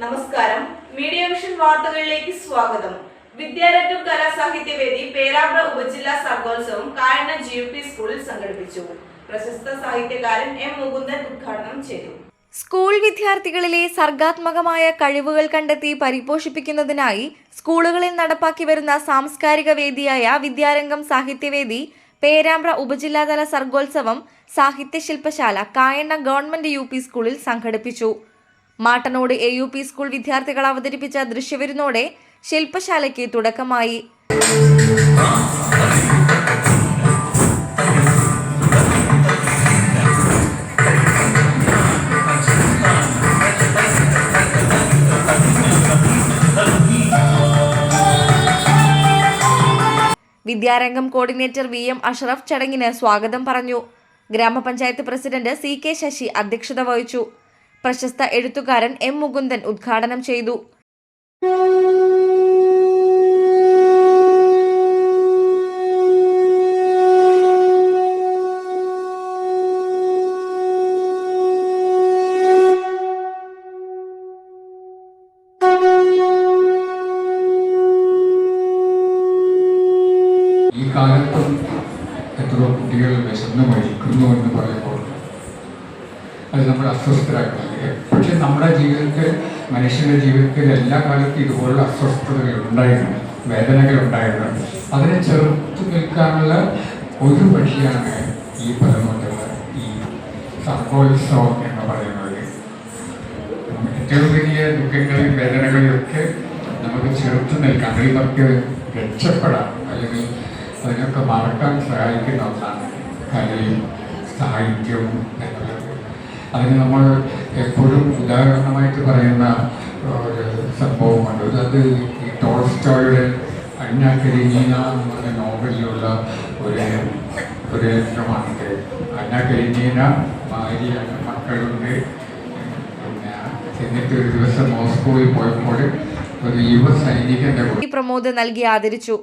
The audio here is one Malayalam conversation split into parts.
നമസ്കാരം. മീഡിയ വിഷൻ വാർത്തകളിലേക്ക് സ്വാഗതം. വിദ്യാരംഗം കലാസാഹിത്യവേദി പേരാമ്പ്ര ഉപജില്ലാ സർഗോത്സവം കായണ്ണ ജി യു പി സ്കൂളിൽ സംഘടിപ്പിച്ചു. പ്രശസ്ത സാഹിത്യകാരൻ എം മുകുന്ദൻ ഉദ്ഘാടനം ചെയ്തു. സ്കൂൾ വിദ്യാർത്ഥികളിലെ സർഗാത്മകമായ കഴിവുകൾ കണ്ടെത്തി പരിപോഷിപ്പിക്കുന്നതിനായി സ്കൂളുകളിൽ നടപ്പാക്കി വരുന്ന സാംസ്കാരിക വേദിയായ വിദ്യാരംഗം സാഹിത്യവേദി പേരാമ്പ്ര ഉപജില്ലാതല സർഗോത്സവം സാഹിത്യ ശില്പശാല കായണ്ണ ഗവൺമെന്റ് യു സ്കൂളിൽ സംഘടിപ്പിച്ചു. Mattanode A U P school വിദ്യാർത്ഥികൾ അവതരിപ്പിച്ച ദൃശ്യവിരുന്നോടെ ശില്പശാലയ്ക്ക് തുടക്കമായി. Vidyarangam coordinator V M Ashraf ചടങ്ങിന് സ്വാഗതം പറഞ്ഞു. ഗ്രാമപഞ്ചായത്ത് പ്രസിഡന്റ് സി കെ ശശി അധ്യക്ഷത വഹിച്ചു. പ്രശസ്ത എഴുത്തുകാരൻ എം മുകുന്ദൻ ഉദ്ഘാടനം ചെയ്തു. ഈ കാലത്തും എത്രയോ കുട്ടികൾ വിശന്ന് മരിക്കുന്നു എന്ന് പറയുമ്പോൾ അത് നമ്മൾ അസ്വസ്ഥരാക്കുന്നത് പക്ഷെ നമ്മുടെ ജീവിതത്തിൽ മനുഷ്യന്റെ ജീവിതത്തിൽ എല്ലാ കാലത്തും ഇതുപോലുള്ള അസ്വസ്ഥതകൾ ഉണ്ടായിരുന്നു വേദനകൾ ഉണ്ടായിരുന്നു. അതിനെ ചെറുത്തു നിൽക്കാനുള്ള ഒരു വഴിയാണ് ഈ പറഞ്ഞുകൊണ്ടുള്ള ഈ സർഗോത്സവം എന്ന് പറയുന്നത്. ഏറ്റവും വലിയ ദുഃഖങ്ങളെയും വേദനകളെയും ഒക്കെ നമുക്ക് ചെറുത്തു നിൽക്കാം അതിൽ നമുക്ക് രക്ഷപ്പെടാം അല്ലെങ്കിൽ അതിനൊക്കെ മറക്കാൻ സഹായിക്കുന്ന ഒന്നാണ് കലയും സാഹിത്യവും എന്നുള്ളത് അതിന് നമ്മൾ എപ്പോഴും ഉദാഹരണമായിട്ട് പറയുന്ന ഒരു സംഭവമുണ്ട്. അത് ഈ ടോൾസ്റ്റോയുടെ അന്ന എന്ന് പറഞ്ഞ നോവലിലുള്ള ഒരു ഒരു രംഗമാണിത് അന്ന കരീനീന ഭാര്യ മക്കളുണ്ട്. പിന്നെ എന്നിട്ട് ഒരു ദിവസം മോസ്കോയിൽ പോയപ്പോൾ ഒരു യുവ സൈനികന്റെ പ്രമോദ് നൽകി ആദരിച്ചു.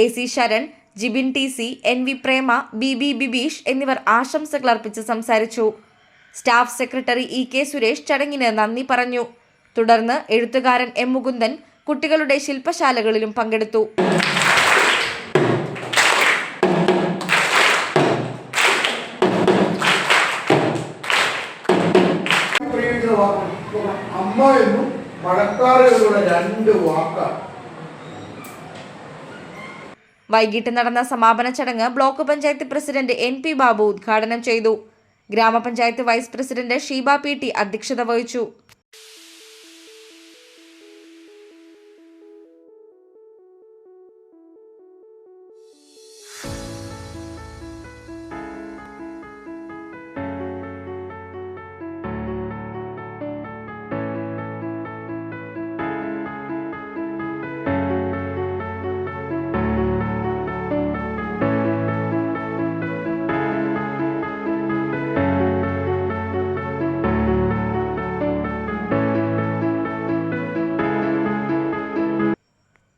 A C Sharan Jibin T C N V Prema B B Bibeesh എന്നിവർ ആശംസകൾ അർപ്പിച്ച് സംസാരിച്ചു. Staff secretary E K Suresh ചടങ്ങിന് നന്ദി പറഞ്ഞു. തുടർന്ന് എഴുത്തുകാരൻ എം മുകുന്ദൻ കുട്ടികളുടെ ശില്പശാലകളിലും പങ്കെടുത്തു. അമ്മ എന്നും മഴക്കാറ് എന്നുള്ള രണ്ട് വാക്കാണ്. വൈകിട്ട് നടന്ന സമാപന ചടങ്ങ് block panchayat president N P Babu ഉദ്ഘാടനം ചെയ്തു. ഗ്രാമപഞ്ചായത്ത് vice president Sheeba P T അധ്യക്ഷത വഹിച്ചു.